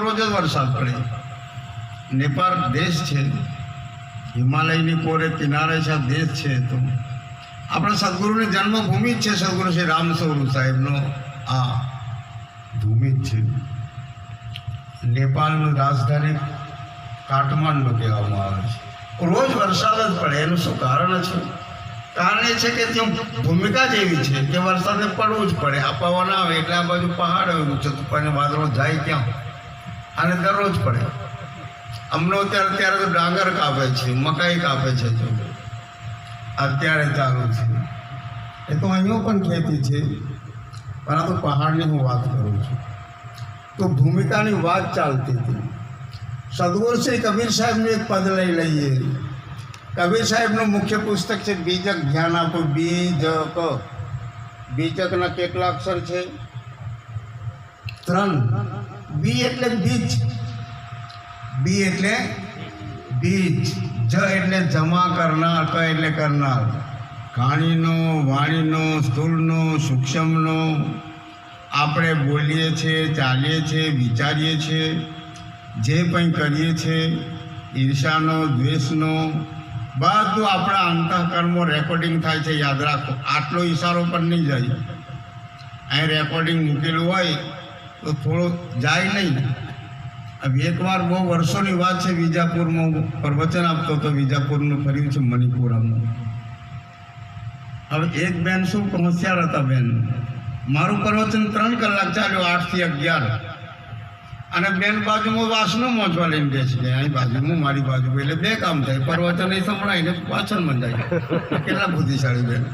રોજ જ વરસાદ પડે. નેપાળ દેશ છે. હિમાલયની કોરે કિનારે છે, આ દેશ છે તો. આપણા સદગુરુની જન્મભૂમિ જ છે, સદગુરુ શ્રી રામ સ્વરૂપ સાહેબનો આ ભૂમિ જ છે. નેપાળનું રાજધાની કાઠમાંડુ કહેવામાં આવે છે. રોજ વરસાદ જ પડે, એનું શું કારણ છે? કારણ એ છે કે ત્યાં ભૂમિકા જ એવી છે કે વરસાદને પડવું જ પડે. આ પવન આવે એટલે આ બાજુ પહાડ એવું છે અને વાદળો જાય ક્યાં અને દરરોજ પડે. અમનો અત્યારે ત્યારે તો ડાંગર કાપે છે, મકાઈ કાપે છે તો. અત્યારે ચાલુ છે. એ તો અહીંયા પણ ખેતી છે પરંતુ પહાડની હું વાત કરું છું. તો ભૂમિકાની વાત ચાલતી હતી. સદગુરુ શ્રી કબીર સાહેબનું એક પદ લઈ લઈએ. કબીર સાહેબનું મુખ્ય પુસ્તક છે, બીજક ધ્યાન આપો, બીજક. બીજકના કેટલા અક્ષર છે? ત્રણ. બી એટલે બીજ. બી એટલે બીજ. જ એટલે જમા કરનાર, ક એટલે કરનાર. કાણીનો વાણીનો, સ્થૂળનો, સૂક્ષ્મનો આપણે બોલીએ છીએ, ચાલીએ છીએ, વિચારીએ છીએ, જે કંઈ કરીએ છીએ, ઈર્ષાનો, દ્વેષનો, બધું આપણા અંતઃકરણમાં રેકોર્ડિંગ થાય છે, યાદ રાખો. આટલો ઈશારો પણ નહીં જાય. અહીં રેકોર્ડિંગ મૂકેલું હોય તો થોડો જાય નહીં. હવે એકવાર બહુ વર્ષોની વાત છે વિજાપુરમાં, હું પ્રવચન આપતો હતો વિજાપુરનું ફર્યું છે મણિપુરામાં હવે એક બેન શું હોશિયાર હતા બેન? મારું પ્રવચન ત્રણ કલાક ચાલ્યો આઠથી અગિયાર. અને બેન બાજુમાં વાસનો મોંચવા લઈને બેસી ગયા અહીં બાજુમાં મારી બાજુ એટલે બે કામ થાય. પ્રવચન એ સંભળાય ને પાછળ મંજાય કેટલા બુદ્ધિશાળી બેન.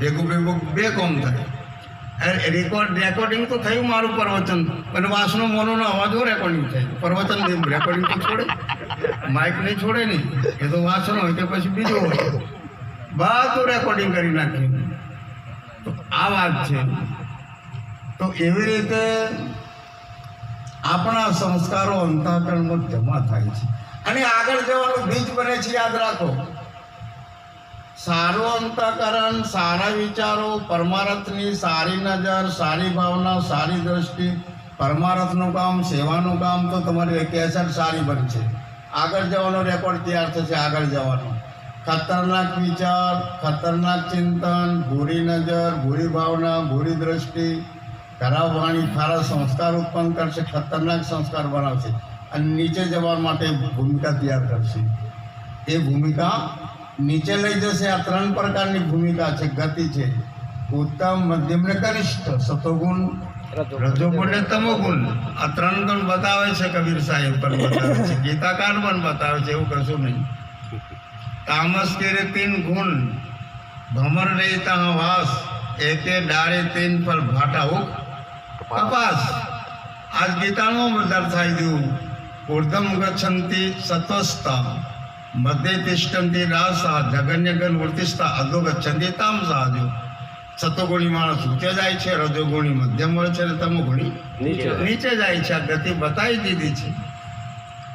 ભેગું ભેગું બે કામ થાય. રેકોર્ડ રેકોર્ડિંગ તો થયું મારું પ્રવચન અને વાસનો મોનોનો અવાજો રેકોર્ડિંગ થાય. પ્રવચન રેકોર્ડિંગ તો છોડે. માઇક નહીં છોડે નહીં. એ તો વાસનો હોય કે પછી બીજો હોય. બધું રેકોર્ડિંગ કરી નાખ્યું તો આ વાત છે. તો એવી રીતે આપણા સંસ્કારો અંતાકરણમાં જમા થાય છે. અને આગળ જવાનું બીજ બને છે, યાદ રાખો. સારું અંતકરણ, સારા વિચારો, પરમારથની સારી નજર, સારી ભાવના, સારી દ્રષ્ટિ, પરમારથનું કામ, સેવાનું કામ તો તમારી કેસર સારી બનશે આગળ જવાનો રેકોર્ડ તૈયાર થશે, આગળ જવાનો. ખતરનાક વિચાર, ખતરનાક ચિંતન ભૂરી નજર ભૂરી ભાવના ભૂરી દ્રષ્ટિ, ખરાબ વાણી ખરાબ સંસ્કાર ઉત્પન્ન કરશે, ખતરનાક સંસ્કાર બનાવશે. અને નીચે જવા માટે ભૂમિકા તૈયાર કરશે. એ ભૂમિકા નીચે લઈ જશે. આ ત્રણ પ્રકારની ભૂમિકા છે. ગતિ છે. ઉત્તમ મધ્યમ ને કનિષ્ઠ. સતોગુણ રજોગુણ. ને તમોગુણ. આ ત્રણ ગુણ બતાવે છે કબીર સાહેબ પણ બતાવે છે. ગીતાકાર પણ બતાવે છે. એવું કશું નહીં. તામસ કે રે તીન ગુણ. ભમર રહેતા વાસ. એકે ડાળે તીન પર ભાટા. ઉક કપાસ. આજ ગીતાનો વધાર થાય દઉં. ઉર્ધમ ગચ્છંતિ સત્વસ્તા મધ્ય તિષ્ઠંતિ રાસા જગન્યગન ઉર્તિષ્ઠા અધો ગચ્છંતિ તામસા જો સતોગુણી માણસ ઊંચે જાય છે રજોગુણી મધ્યમ હોય છે અને તમોગુણી નીચે જાય છે આ ગતિ બતાવી દીધી છે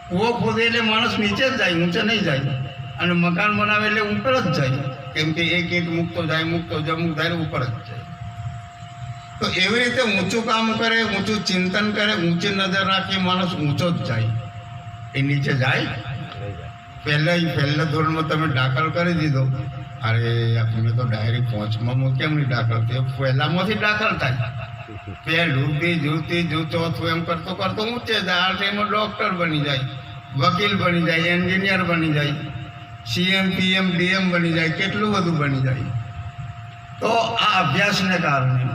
કૂવો ખોદે એટલે માણસ નીચે જ જાય ઊંચે નહીં જાય। અને મકાન બનાવે એટલે ઉપર જ જાય। કેમ કે એક એક મૂકતો જાય મૂકતો જાય મૂક જાય ઉપર જ જાય। તો એવી રીતે ઊંચું કામ કરે ઊંચું ચિંતન કરે ઊંચી નજર રાખી માણસ ઊંચો જ જાય। એ નીચે જાય પહેલા પહેલા ધોરણમાં તમે દાખલ કરી દીધો. અરે આપણે તો ડાયરેક્ટ પાંચમામાં કેમ નહીં દાખલ. થયો પહેલામાંથી દાખલ થાય. પહેલું, બીજું, ત્રીજું, ચોથું, એમ કરતો કરતો ઊંચે આ ટાઈમમાં ડૉક્ટર બની જાય, વકીલ બની જાય એન્જિનિયર બની જાય સીએમ પીએમ ડીએમ બની જાય, કેટલું બધું બની જાય. તો આ અભ્યાસને કારણે.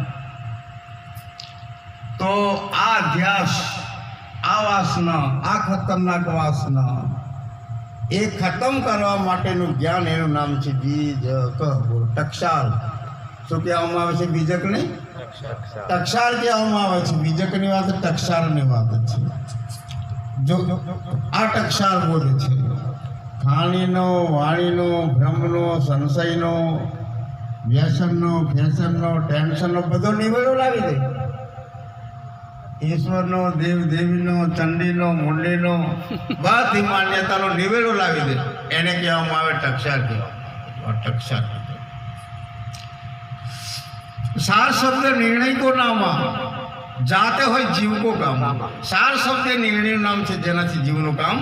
તો આ અભ્યાસ આ વાસના, આ ખતરનાક વાસના એ ખતમ કરવા માટેનું જ્ઞાન એનું નામ છે બીજ ટક્ષાલ શું કહેવામાં આવે છે બીજક નહીં ટક્ષાળ કહેવામાં આવે છે. બીજકની વાત ટક્ષાળની વાત છે. જો આ ટક્ષાર બોલે છે. ખાણીનો, વાણીનો, ભ્રમનો, સંશયનો, વ્યસનનો ફેશનનો ટેન્શનનો બધો નિવેડો લાવી દે. ઈશ્વરનો દેવ દેવીનો ચંડીનો મુંડીનો બધી માન્યતાનો નિવેડો લાવી દે. એને કહેવામાં આવે ટક્ષાર કહેવામાં ટક્ષાર સાર શબ્દ નિર્ણય કો નામાં? જાતે હોય જીવ કો કામ. સાર શબ્દ નિર્ણયનું નામ છે જેનાથી જીવનું કામ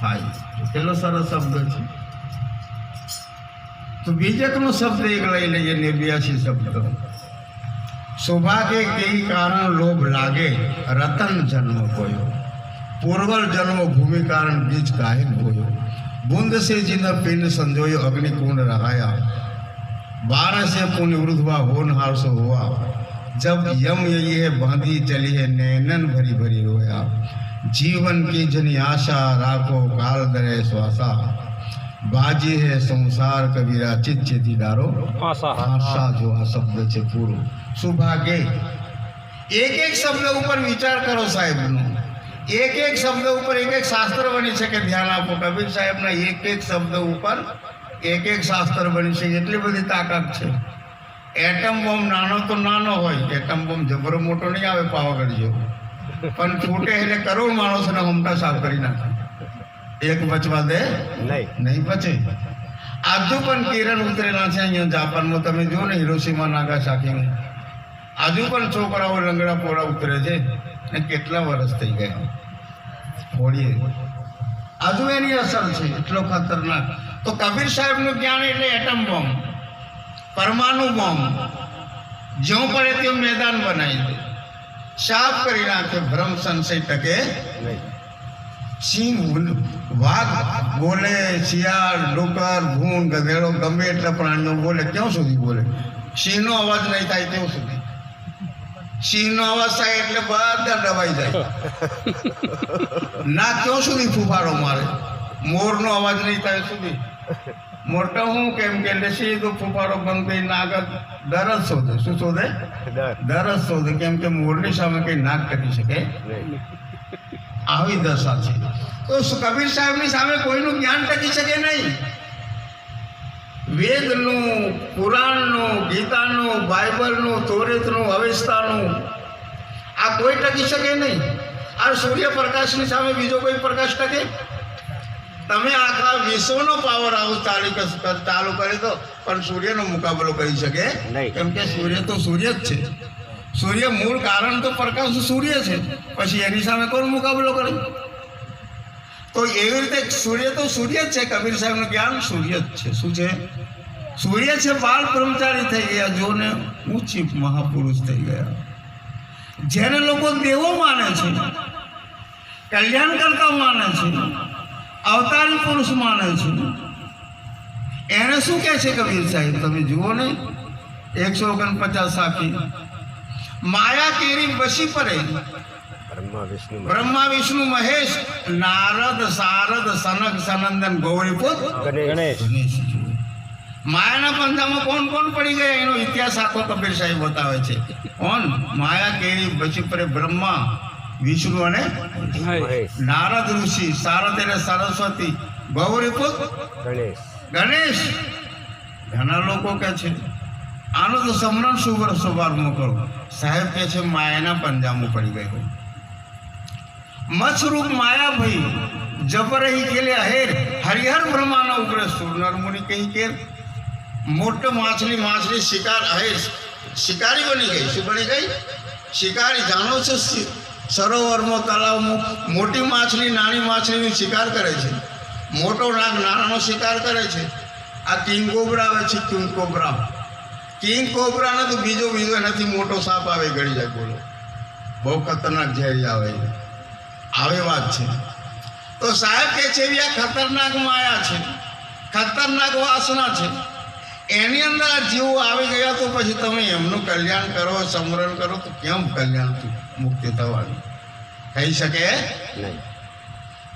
થાય કેટલો સરસ શબ્દ છે. તો બીજકનો શબ્દ એક લઈ લઈએ નેવ્યાસી શબ્દ. शोभा के कई कारण लोभ लागे, रतन जन्म होयो। पूर्वल जन्म भूमि कारण बीज काहिन होयो। बूंद से जिन पिन संजोय अग्निकुण रहाया, बारह से पुण्य वृद्धवा होनहार सो हुआ। जब यम यही है, बांधी चली है, नैनन भरी भरी रोया। जीवन की जनी आशा, राखो, काल दरे, स्वासा। બાજી હે સંસાર કબીરા ચિત છેતી ડારો આશા જો આ શબ્દ છે પૂરો સુભાગે એક એક શબ્દ ઉપર વિચાર કરો સાહેબનો એક એક શબ્દ ઉપર એક એક શાસ્ત્ર બની શકે ધ્યાન આપો કબીર સાહેબના એક એક શબ્દ ઉપર એક એક શાસ્ત્ર બની શકે એટલી બધી તાકાત છે એટમ બોમ્બ નાનો તો નાનો હોય એટમ બોમ્બ જબરો મોટો નહીં આવે પાવાગઢ જેવો પણ છૂટે એટલે કરોડ માણસોને હમતા સાફ કરી નાખે એક બચવા દે? નહીં. નહીં બચે આજુ પણ કિરણ ઉતરેલા છે અહીંયા જાપાનમાં. તમે જુઓ ને હિરોશીમા નાગાસાકીમાં આજુ પણ છોકરાઓ લંગડા પોળા ઉતરે છે ને કેટલા વર્ષ થઈ ગયા. હોળીએ. આજુ એની અસર છે એટલો ખતરનાક. તો કબીર સાહેબનું જ્ઞાન એટલે એટમ બોમ્બ. પરમાણુ બોમ્બ. જ્યાં પડે ત્યાં મેદાન બનાવી દે. સાફ કરી નાખે ભ્રમ સંશય ટકે નહીં. સિંહ વાઘ બોલે શિયાળ ડુકર ભૂન ગધેડો ગમે એટલા પ્રાણીઓ બોલે ક્યાં સુધી બોલે? સિંહનો અવાજ નહીં થાય ત્યાં સુધી. સિંહનો અવાજ થાય એટલે બધા દબાઈ જાય. ના ક્યાં સુધી ફૂફાડો મારે. મોરનો અવાજ નહીં થાય સુધી. મોટો હું કેમ કે એટલે તો ફૂફાડો બંધ કરીને આગળ દર જ શોધે. શું શોધે? દર. જ શોધે. કેમ કે મોરની સામે કંઈ નાક કરી શકે. આવી દશા છે. તો કબીર સાહેબની સામે કોઈનું જ્ઞાન ટકી શકે નહીં. વેદનું પુરાણનું ગીતાનું બાઇબલનું તોરેતનું અવેસ્તાનું આ કોઈ ટકી શકે નહીં. આ સૂર્યપ્રકાશની સામે બીજો કોઈ પ્રકાશ ટકે? તમે આખા વિશ્વનો પાવર હાઉસ ચાલુ ચાલુ કરી દો પણ સૂર્યનો મુકાબલો કરી શકે? નહીં. કેમ કે સૂર્ય તો સૂર્ય જ છે. સૂર્ય મૂળ કારણ તો પ્રકાશ સૂર્ય છે. પછી એની સામે કોણ મુકાબલો કરે? તો એવી રીતે સૂર્ય તો સૂર્ય જ છે. કબીર સાહેબનું જ્ઞાન સૂર્ય જ છે. શું છે? સૂર્ય છે, બાળ બ્રહ્મચારી થઈ ગયા, જોને ઊંચી મહાપુરુષ થઈ ગયા. જેને લોકો દેવો માને છે, કલ્યાણ કરતા માને છે, અવતારી પુરુષ માને છે, એને શું કહે છે કબીર સાહેબ? તમે જુઓ ને, એકસો ઓગણપચાસ સાખી માયા કેરી બસી પડે. બ્રહ્મા વિષ્ણુ મહેશ. નારદ સારદ સનક સનંદન ગૌરીપુત ગણેશ. માયાના પંથામાં કોણ કોણ પડી ગયા? એનો ઇતિહાસ આખો કબીર સાહેબ બતાવે છે. કોણ? માયા કેરી પછી પરે બ્રહ્મા વિષ્ણુ અને નારદ ઋષિ. સારદ એટલે સરસ્વતી. ગૌરીપુત ગણેશ. ગણેશ. ઘણા લોકો કે છે. આનો તો સમરણ શુભ શુભારંભ કરો સાહેબ કે છે, માયાના પંજામાં પડી ગયો. મત્સ્યરૂપ માયા ભાઈ જબરહી કેલે અહેર, હરિહર બ્રહ્માના ઉગ્ર સુરનર મુનિ કહી કે, મોટો માછલી માછલી શિકાર અહેર, શિકારી બની ગઈ. શું બની ગઈ? શિકારી. જાણો છો સરોવરમાં તળાવમાં મોટી માછલી નાની માછલીનો શિકાર કરે છે. મોટો નાગ નાનાનો શિકાર કરે છે. આ કિંગ કોબરા આવે છે, કિંગ કોબરા. કિંગ કોબરાને તો બીજો બીજો એનાથી મોટો સાપ આવે ગળી જાય બોલો. બહુ ખતરનાક ઝેરી આવે આવે વાત છે. તો સાહેબ કે છે આ ખતરનાક માયા છે. ખતરનાક વાસના છે. એની અંદર આ જીવો આવી ગયા તો પછી તમે એમનું કલ્યાણ કરો સમરણ કરો તો કેમ કલ્યાણ? મુક્તિ થવાનું. થઈ શકે? નહીં.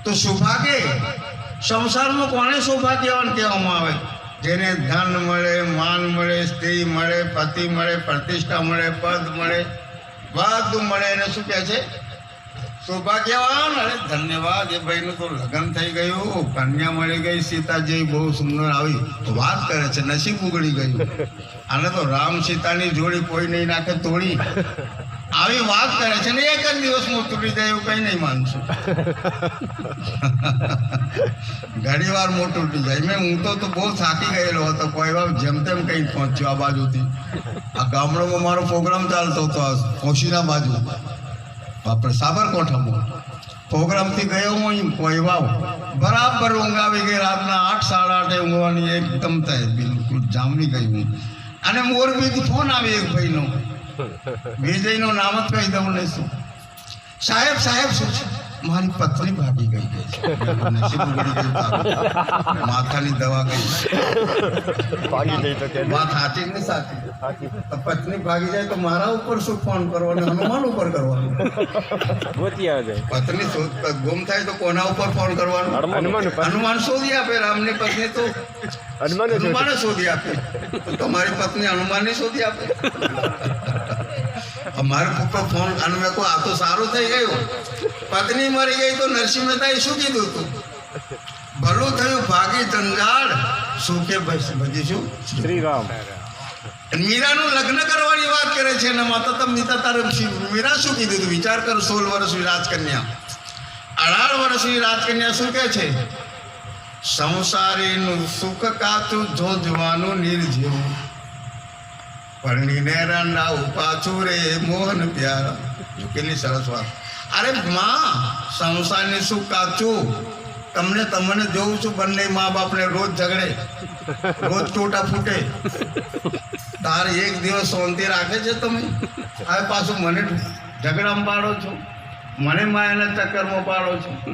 તો સૌભાગ્ય. સંસારમાં કોને સૌભાગ્યવાન કહેવામાં આવે? જેને ધન મળે માન મળે, સ્ત્રી મળે, પતિ મળે, પ્રતિષ્ઠા મળે, પદ મળે, બધું મળે. એને શું કહે છે? સૌભાગ્યવાન. અરે ધન્યવાદ. એ ભાઈનું તો લગ્ન થઈ ગયું. કન્યા મળી ગઈ. સીતાજી બહુ સુંદર આવી. વાત કરે છે. નસીબ ઉગડી ગયું. આને તો રામ સીતાની જોડી કોઈ નહીં નાખે, તોડી. આવી વાત કરે છે ને એક જ દિવસમાં તૂટી જાય એવું કંઈ નહીં માનશું ઘણી વાર મોટું તૂટી જાય. મેં હું તો તો બહુ થાકી ગયેલો હતો. કોઈ વાર જેમ તેમ કંઈ પહોંચ્યો આ બાજુથી. આ ગામડામાં મારો પ્રોગ્રામ ચાલતો હતો ઓશીના બાજુ. આપણે સાબરકોઠામાં પ્રોગ્રામથી ગયો હું અહીં કોઈવાવ બરાબર ઊંઘ આવી ગઈ રાતના આઠ, સાડા આઠે ઊંઘવાની એકદમ થાય બિલકુલ જામની ગઈ હું. અને મોરબીથી ફોન આવી એક ભાઈનો. વિજયનું નામ જ કહી દઉં ને શું? સાહેબ સાહેબ શું છે? મારી પત્ની ભાગી ગઈ. માથાની દવા ગઈ. ભાગી જઈ તો કે વાત સાચી ને સાચી? પત્ની ભાગી જાય તો મારા ઉપર શું ફોન કરવાનો હનુમાન ઉપર કરવાનો? ગોતી આવે પત્ની ગુમ થાય તો કોના ઉપર ફોન કરવાનો? હનુમાન હનુમાન શોધી આપે રામની પત્ની તો હનુમાન હનુમાન શોધી આપે. તો તમારી પત્ની હનુમાનની શોધી આપે? અમારે પપ્પા ફોન અને મેં કહું આ તો સારું થઈ ગયું. પત્ની મરી ગઈ તો નરસિંહ મહેતાએ શું કીધું તું? ભલું થયું ભાગી જંજાળ. સુખે કે બધી શું? શ્રી રામ મીરાનું લગ્ન કરવાની વાત કરે છે ને માતા તમ નીતા તારે શી- મીરા શું કીધું તું? વિચાર કર સોળ વર્ષની રાજકન્યા. અઢાર વર્ષની રાજકન્યા શું કહે છે? સંસારીનું સુખ કાચું જોજવાનું નિર્જીવ. પરણીને રંડાવું પાછું રે મોહન પ્યારા. ઝૂકેલી સરસ વાત. અરે માં, સંસારની શું કાચું. તમને તમને જોઉં છું બંને મા બાપને રોજ ઝઘડે. રોજ ટોટા ફૂટે. તાર એક દિવસ શાંતિ રાખે છે તમે? હવે પાછું મને ઝઘડામાં પાડો છો. મને માયાના ચક્કરમાં પાડો છો.